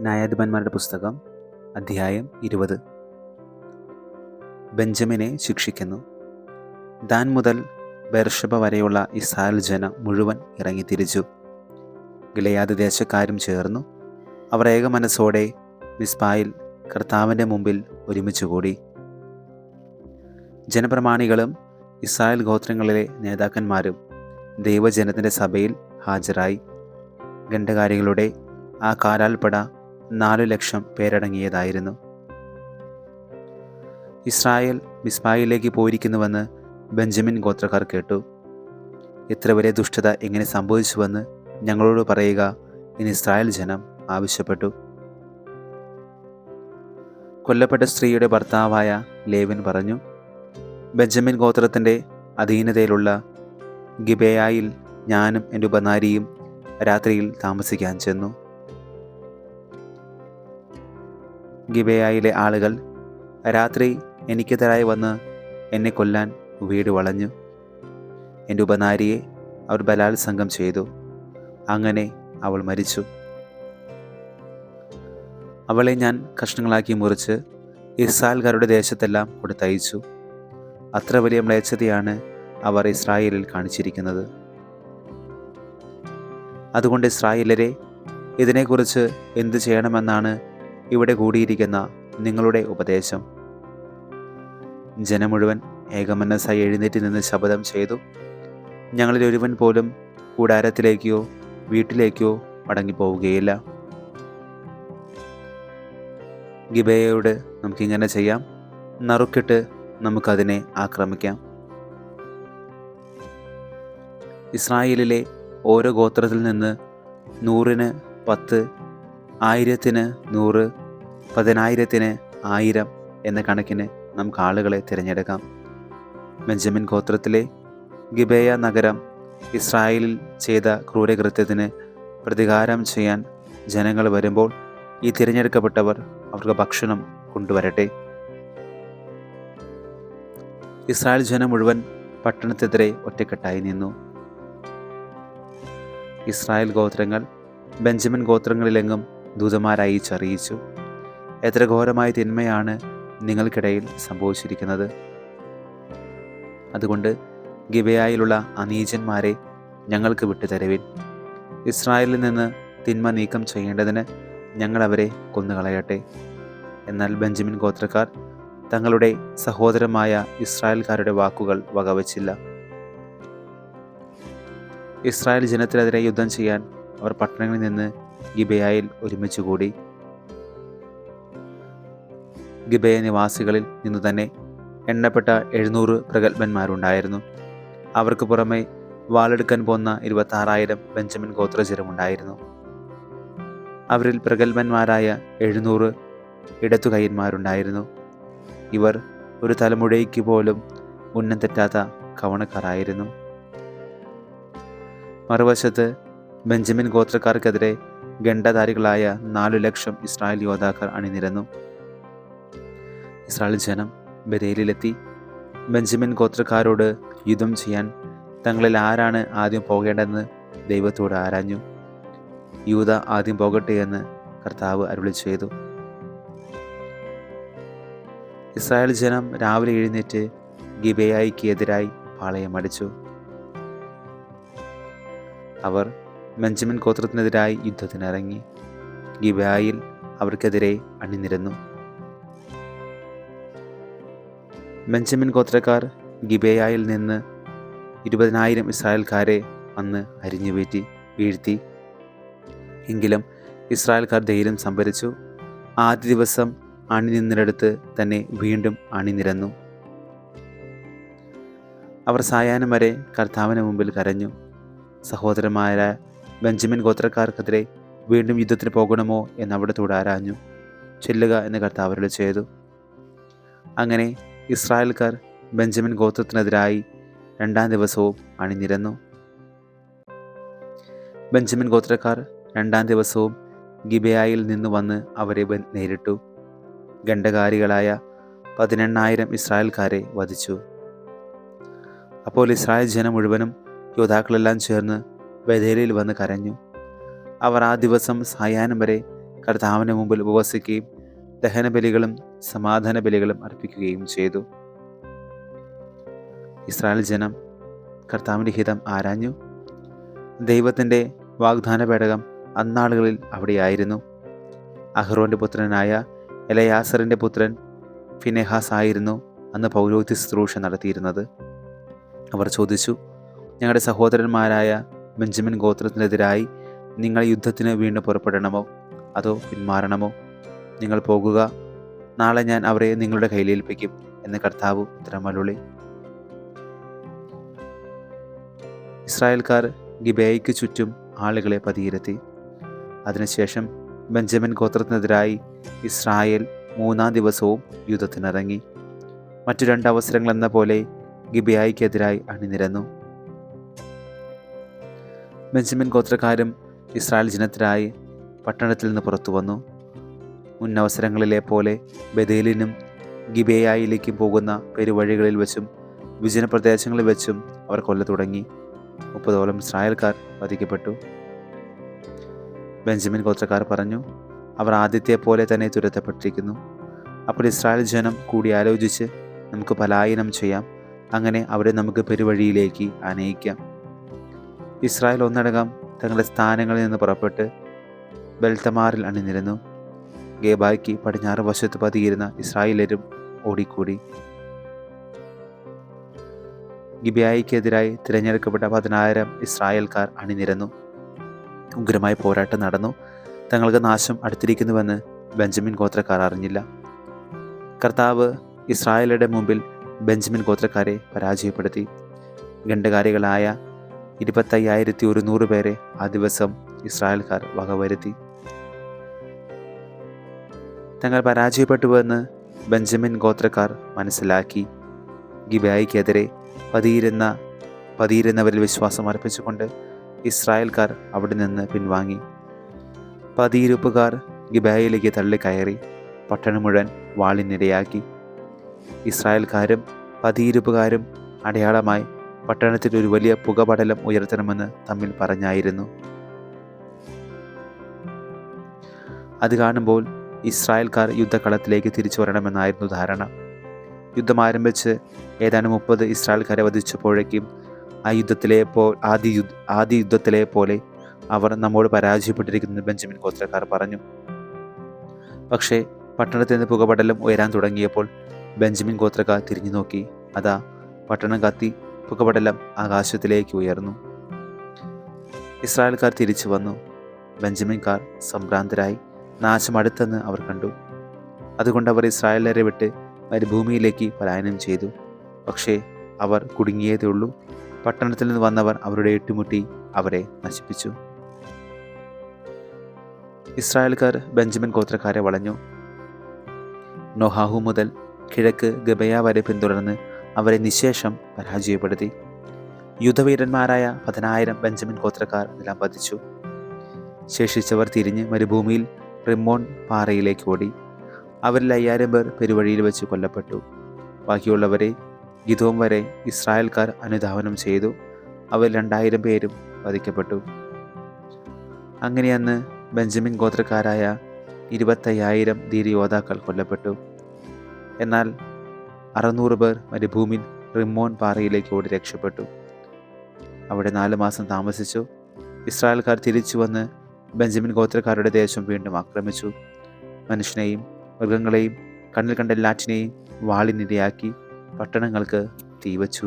ന്യായാധിപന്മാരുടെ പുസ്തകം അധ്യായം ഇരുപത്. ബെഞ്ചമിനെ ശിക്ഷിക്കുന്നു. ദാൻ മുതൽ ബെർഷബ വരെയുള്ള ഇസ്രായേൽ ജനം മുഴുവൻ ഇറങ്ങിത്തിരിച്ചു ഗിലയാദ് ദേശക്കാരും ചേർന്നു. അവർ ഏക മനസ്സോടെ മിസ്ബായിൽ കർത്താവിന്റെ മുമ്പിൽ ഒരുമിച്ച് കൂടി. ജനപ്രമാണികളും ഇസ്രായേൽ ഗോത്രങ്ങളിലെ നേതാക്കന്മാരും ദൈവജനത്തിന്റെ സഭയിൽ ഹാജരായി. ഖണ്ഡകാരികളുടെ ആ കാലാൽപ്പട നാലു ലക്ഷം പേരടങ്ങിയതായിരുന്നു. ഇസ്രായേൽ മിസ്ബായിലേക്ക് പോയിരിക്കുന്നുവെന്ന് ബെഞ്ചമിൻ ഗോത്രക്കാർ കേട്ടു. ഇത്ര വലിയ ദുഷ്ടത എങ്ങനെ സംഭവിച്ചുവെന്ന് ഞങ്ങളോട് പറയുക എന്ന് ഇസ്രായേൽ ജനം ആവശ്യപ്പെട്ടു. കൊല്ലപ്പെട്ട സ്ത്രീയുടെ ഭർത്താവായ ലേവൻ പറഞ്ഞു ബെഞ്ചമിൻ ഗോത്രത്തിന്റെ അധീനതയിലുള്ള ഗിബേയായിൽ ഞാനും എന്റെ ഉപനാരിയും രാത്രിയിൽ താമസിക്കാൻ ചെന്നു. ഗിബേയായിലെ ആളുകൾ രാത്രി എനിക്കെതിരായി വന്ന് എന്നെ കൊല്ലാൻ വീട് വളഞ്ഞു. എന്റെ ഉപനാരിയെ അവർ ബലാത്സംഗം ചെയ്തു. അങ്ങനെ അവൾ മരിച്ചു. അവളെ ഞാൻ കഷ്ണങ്ങളാക്കി മുറിച്ച് ഇസ്രായേൽക്കാരുടെ ദേശത്തെല്ലാം കൊടുത്തയച്ചു. അത്ര വലിയ മ്ലേച്ഛതയാണ് അവർ ഇസ്രായേലിൽ കാണിച്ചിരിക്കുന്നത്. അതുകൊണ്ട് ഇസ്രായേലരെ ഇതിനെക്കുറിച്ച് എന്തു ചെയ്യണമെന്നാണ് ഇവിടെ കൂടിയിരിക്കുന്ന നിങ്ങളുടെ ഉപദേശം. ജനം ഏകമനസ്സായി എഴുന്നേറ്റ് നിന്ന് ശപഥം ചെയ്തു. ഞങ്ങളിൽ ഒരുവൻ പോലും കൂടാരത്തിലേക്കോ വീട്ടിലേക്കോ മടങ്ങിപ്പോവുകയില്ല. ഗിബയോട് നമുക്കിങ്ങനെ ചെയ്യാം. നറുക്കിട്ട് നമുക്കതിനെ ആക്രമിക്കാം. ഇസ്രായേലിലെ ഓരോ ഗോത്രത്തിൽ നിന്ന് നൂറിന് പത്ത് ആയിരത്തിന് നൂറ് പതിനായിരത്തിന് ആയിരം എന്ന കണക്കിന് നമുക്ക് ആളുകളെ തിരഞ്ഞെടുക്കാം. ബെഞ്ചമിൻ ഗോത്രത്തിലെ ഗിബേയ നഗരം ഇസ്രായേലിൽ ചെയ്ത ക്രൂരകൃത്യത്തിന് പ്രതികാരം ചെയ്യാൻ ജനങ്ങൾ വരുമ്പോൾ ഈ തിരഞ്ഞെടുക്കപ്പെട്ടവർ അവർക്ക് ഭക്ഷണം കൊണ്ടുവരട്ടെ. ഇസ്രായേൽ ജനം മുഴുവൻ പട്ടണത്തെതിരെ ഒറ്റക്കെട്ടായി നിന്നു. ഇസ്രായേൽ ഗോത്രങ്ങൾ ബെഞ്ചമിൻ ഗോത്രങ്ങളിലെങ്ങും ദൂതന്മാരായി ചറിയിച്ചു. എത്ര ഘോരമായ തിന്മയാണ് നിങ്ങൾക്കിടയിൽ സംഭവിച്ചിരിക്കുന്നത്. അതുകൊണ്ട് ഗിബയായിലുള്ള അനീജന്മാരെ ഞങ്ങൾക്ക് വിട്ടുതരവിൻ. ഇസ്രായേലിൽ നിന്ന് തിന്മ നീക്കം ചെയ്യേണ്ടതിന് ഞങ്ങൾ അവരെ കൊന്നുകളയട്ടെ. എന്നാൽ ബെഞ്ചമിൻ ഗോത്രക്കാർ തങ്ങളുടെ സഹോദരമായ ഇസ്രായേൽക്കാരുടെ വാക്കുകൾ വകവച്ചില്ല. ഇസ്രായേൽ ജനത്തിനെതിരെ യുദ്ധം ചെയ്യാൻ അവർ പട്ടണങ്ങളിൽ നിന്ന് ഗിബയായിൽ ഒരുമിച്ച് കൂടി. ഗിബയ നിവാസികളിൽ നിന്നു തന്നെ എണ്ണപ്പെട്ട എഴുന്നൂറ് പ്രഗത്ഭന്മാരുണ്ടായിരുന്നു. അവർക്ക് പുറമെ വാളെടുക്കാൻ പോന്ന ഇരുപത്താറായിരം ബെഞ്ചമിൻ ഗോത്രജരമുണ്ടായിരുന്നു. അവരിൽ പ്രഗത്ഭന്മാരായ എഴുന്നൂറ് ഇടത്തുകൈന്മാരുണ്ടായിരുന്നു. ഇവർ ഒരു തലമുറയ്ക്ക് പോലും ഉന്നം തെറ്റാത്ത കവണക്കാരായിരുന്നു. മറുവശത്ത് ബെഞ്ചമിൻ ഗോത്രക്കാർക്കെതിരെ ഗണ്ഡധാരികളായ നാലു ലക്ഷം ഇസ്രായേൽ യോദ്ധാക്കൾ അണിനിരന്നു. ഇസ്രായേൽ ജനം ബരേലിലെത്തി. ബെഞ്ചമിൻ ഗോത്രക്കാരോട് യുദ്ധം ചെയ്യാൻ തങ്ങളിൽ ആരാണ് ആദ്യം പോകേണ്ടതെന്ന് ദൈവത്തോട് ആരാഞ്ഞു. യൂത ആദ്യം പോകട്ടെ എന്ന് കർത്താവ് അരുളി ചെയ്തു. ഇസ്രായേൽ ജനം രാവിലെ എഴുന്നേറ്റ് ഗിബയായിക്ക് എതിരായി പാളയമടിച്ചു. അവർ ബെഞ്ചമിൻ ഗോത്രത്തിനെതിരായി യുദ്ധത്തിനിറങ്ങി ഗിബായിൽ അവർക്കെതിരെ അണിനിരന്നു. ബെഞ്ചമിൻ ഗോത്രക്കാർ ഗിബേയായിൽ നിന്ന് ഇരുപതിനായിരം ഇസ്രായേൽക്കാരെ അന്ന് അരിഞ്ഞു വീറ്റി വീഴ്ത്തി. എങ്കിലും ഇസ്രായേൽക്കാർ ധൈര്യം സംഭരിച്ചു. ആദ്യ ദിവസം അണിനിന്നിടത്ത് തന്നെ വീണ്ടും അണിനിരന്നു. അവർ സായാഹ്നം വരെ കർത്താവിന് മുമ്പിൽ കരഞ്ഞു. സഹോദരന്മാരായ ബെഞ്ചമിൻ ഗോത്രക്കാർക്കെതിരെ വീണ്ടും യുദ്ധത്തിന് പോകണമോ എന്ന് അവിടത്തോട് ആരാഞ്ഞു. ചെല്ലുക എന്ന് കർത്താവരോട് ചെയ്തു. അങ്ങനെ ഇസ്രായേൽക്കാർ ബെഞ്ചമിൻ ഗോത്രത്തിനെതിരായി രണ്ടാം ദിവസവും അണിനിരന്നു. ബെഞ്ചമിൻ ഗോത്രക്കാർ രണ്ടാം ദിവസവും ഗിബയായിൽ നിന്ന് വന്ന് അവരെ നേരിട്ടു. ഗണ്ഡകാരികളായ പതിനെണ്ണായിരം ഇസ്രായേൽക്കാരെ വധിച്ചു. അപ്പോൾ ഇസ്രായേൽ ജനം മുഴുവനും യോദ്ധാക്കളെല്ലാം ചേർന്ന് ബഥേലിൽ വന്ന് കരഞ്ഞു. അവർ ആ ദിവസം സായാഹ്നം വരെ കർത്താവിന് മുമ്പിൽ ഉപവസിക്കുകയും ദഹനബലികളും സമാധാന ബലികളും അർപ്പിക്കുകയും ചെയ്തു. ഇസ്രായേൽ ജനം കർത്താവിന്റെ ഹിതം ആരാഞ്ഞു? ദൈവത്തിന്റെ വാഗ്ദാന പേടകം അന്നാളുകളിൽ അവിടെയായിരുന്നു. അഹ്റോന്റെ പുത്രനായ എലയാസറിന്റെ പുത്രൻ ഫിനെഹാസ് ആയിരുന്നു അന്ന് പൗരോഹിത്യ ശുശ്രൂഷ നടത്തിയിരുന്നത്. അവർ ചോദിച്ചു ഞങ്ങളുടെ സഹോദരന്മാരായ ബെഞ്ചമിൻ ഗോത്രത്തിനെതിരായി നിങ്ങൾ യുദ്ധത്തിന് വീണ്ടും പുറപ്പെടണമോ? അതോ പിന്മാറണമോ? നിങ്ങൾ പോകുക. നാളെ ഞാൻ അവരെ നിങ്ങളുടെ കയ്യിലേൽപ്പിക്കും എന്ന് കർത്താവ് ഉത്തരമരുളി. ഇസ്രായേൽക്കാർ ഗിബേയ്ക്ക് ചുറ്റും ആളുകളെ പതിയിരുത്തി. അതിനുശേഷം ബെഞ്ചമിൻ ഗോത്രത്തിനെതിരായി ഇസ്രായേൽ മൂന്നാം ദിവസവും യുദ്ധത്തിനിറങ്ങി. മറ്റു രണ്ട് അവസരങ്ങളെന്ന പോലെ ഗിബിയായിക്കെതിരായി അണിനിരന്നു. ബെഞ്ചമിൻ ഗോത്രക്കാരും ഇസ്രായേൽ ജനത്തിനായി പട്ടണത്തിൽ നിന്ന് പുറത്തു വന്നു. മുൻ അവസരങ്ങളിലെ പോലെ ബദേലിനും ഗിബേയായിലേക്കും പോകുന്ന പെരുവഴികളിൽ വെച്ചും വിജന പ്രദേശങ്ങളിൽ വെച്ചും അവർ കൊല്ല തുടങ്ങി. മുപ്പതോളം ഇസ്രായേൽക്കാർ വധിക്കപ്പെട്ടു. ബെഞ്ചമിൻ ഗോത്രക്കാർ പറഞ്ഞു അവർ ആദ്യത്തെ പോലെ തന്നെ തുരത്തപ്പെട്ടിരിക്കുന്നു. അപ്പോൾ ഇസ്രായേൽ ജനം കൂടി ആലോചിച്ച് നമുക്ക് പലായനം ചെയ്യാം. അങ്ങനെ അവരെ നമുക്ക് പെരുവഴിയിലേക്ക് അനയിക്കാം ഇസ്രായേൽ ഒന്നടങ്കം തങ്ങളുടെ സ്ഥാനങ്ങളിൽ നിന്ന് പുറപ്പെട്ട് ബെൽത്തമാറിൽ അണിനിരുന്നു. ഗേബായ്ക്ക് പടിഞ്ഞാറ് വശത്ത് പതിയിരുന്ന ഇസ്രായേലരും ഓടിക്കൂടി. ഗിബിയായിക്കെതിരായി തിരഞ്ഞെടുക്കപ്പെട്ട പതിനായിരം ഇസ്രായേൽക്കാർ അണിനിരന്നു. ഉഗ്രമായ പോരാട്ടം നടന്നു. തങ്ങൾക്ക് നാശം അടുത്തിരിക്കുന്നുവെന്ന് ബെഞ്ചമിൻ ഗോത്രക്കാർ അറിഞ്ഞില്ല. കർത്താവ് ഇസ്രായേലുടെ മുമ്പിൽ ബെഞ്ചമിൻ ഗോത്രക്കാരെ പരാജയപ്പെടുത്തി. ഗണ്ഡകാരികളായ ഇരുപത്തയ്യായിരത്തി ഒരുന്നൂറ് പേരെ ആ ദിവസം ഇസ്രായേൽക്കാർ വകവരുത്തി. തങ്ങൾ പരാജയപ്പെട്ടുവെന്ന് ബെഞ്ചമിൻ ഗോത്രക്കാർ മനസ്സിലാക്കി. ഗിബായിക്കെതിരെ പതിയിരുന്ന പതിയിരുന്നവരിൽ വിശ്വാസം അർപ്പിച്ചുകൊണ്ട് ഇസ്രായേൽക്കാർ അവിടെ നിന്ന് പിൻവാങ്ങി. പതിയിരുപ്പുകാർ ഗിബായിലേക്ക് തള്ളിക്കയറി പട്ടണം മുഴുവൻ വാളിനിരയാക്കി. ഇസ്രായേൽക്കാരും പതിയിരുപ്പുകാരും അടയാളമായി പട്ടണത്തിൽ ഒരു വലിയ പുകപടലം ഉയർത്തണമെന്ന് തമ്മിൽ പറഞ്ഞായിരുന്നു. അത് കാണുമ്പോൾ ഇസ്രായേൽക്കാർ യുദ്ധക്കളത്തിലേക്ക് തിരിച്ചു വരണമെന്നായിരുന്നു ധാരണ. യുദ്ധം ആരംഭിച്ച് ഏതാനും മുപ്പത് ഇസ്രായേൽക്കാരെ വധിച്ചപ്പോഴേക്കും ആ യുദ്ധത്തിലെ പോ ആദ്യ യുദ്ധ ആദ്യ യുദ്ധത്തിലെ പോലെ അവർ നമ്മോട് പരാജയപ്പെട്ടിരിക്കുന്നത് ബെഞ്ചമിൻ ഗോത്രക്കാർ പറഞ്ഞു. പക്ഷേ പട്ടണത്തിൽ നിന്ന് പുകപടലം ഉയരാൻ തുടങ്ങിയപ്പോൾ ബെഞ്ചമിൻ ഗോത്രക്കാർ തിരിഞ്ഞു നോക്കി അതാ പട്ടണം കത്തി പുകപടലം ആകാശത്തിലേക്ക് ഉയർന്നു. ഇസ്രായേൽക്കാർ തിരിച്ചു വന്നു. ബെഞ്ചമിൻകാർ സംഭ്രാന്തരായി നാശം അടുത്തെന്ന് അവർ കണ്ടു. അതുകൊണ്ട് അവർ ഇസ്രായേലരെ വിട്ട് മരുഭൂമിയിലേക്ക് പലായനം ചെയ്തു. പക്ഷേ അവർ കുടുങ്ങിയതേ ഉള്ളൂ. പട്ടണത്തിൽ നിന്ന് വന്നവർ അവരുടെ ഏറ്റുമുട്ടി അവരെ നശിപ്പിച്ചു. ഇസ്രായേൽക്കാർ ബെഞ്ചമിൻ ഗോത്രക്കാരെ വളഞ്ഞു. നൊഹാഹു മുതൽ കിഴക്ക് ഗബയ വരെ പിന്തുടർന്ന് അവരെ നിശേഷം പരാജയപ്പെടുത്തി. യുദ്ധവീരന്മാരായ പതിനായിരം ബെഞ്ചമിൻ ഗോത്രക്കാർ എല്ലാം വധിച്ചു. ശേഷിച്ചവർ തിരിഞ്ഞ് മരുഭൂമിയിൽ റിമോൺ പാറയിലേക്ക് ഓടി. അവരിൽ അയ്യായിരം പേർ പെരുവഴിയിൽ വെച്ച് കൊല്ലപ്പെട്ടു. ബാക്കിയുള്ളവരെ ഗിതോം വരെ ഇസ്രായേൽക്കാർ അനുധാവനം ചെയ്തു. അവർ രണ്ടായിരം പേരും വധിക്കപ്പെട്ടു. അങ്ങനെ അന്ന് ബെഞ്ചമിൻ ഗോത്രക്കാരായ ഇരുപത്തയ്യായിരം ധീരയോദ്ധാക്കൾ കൊല്ലപ്പെട്ടു. എന്നാൽ അറുന്നൂറ് പേർ മരുഭൂമിയിൽ റിമോൺ പാറയിലേക്ക് ഓടി രക്ഷപ്പെട്ടു. അവിടെ നാല് മാസം താമസിച്ചു. ഇസ്രായേൽക്കാർ തിരിച്ചു വന്ന് ബെഞ്ചമിൻ ഗോത്രക്കാരുടെ ദേശം വീണ്ടും ആക്രമിച്ചു. മനുഷ്യനെയും മൃഗങ്ങളെയും കണ്ണിൽ കണ്ട എല്ലാറ്റിനെയും വാളിനിരയാക്കി പട്ടണങ്ങൾക്ക് തീവച്ചു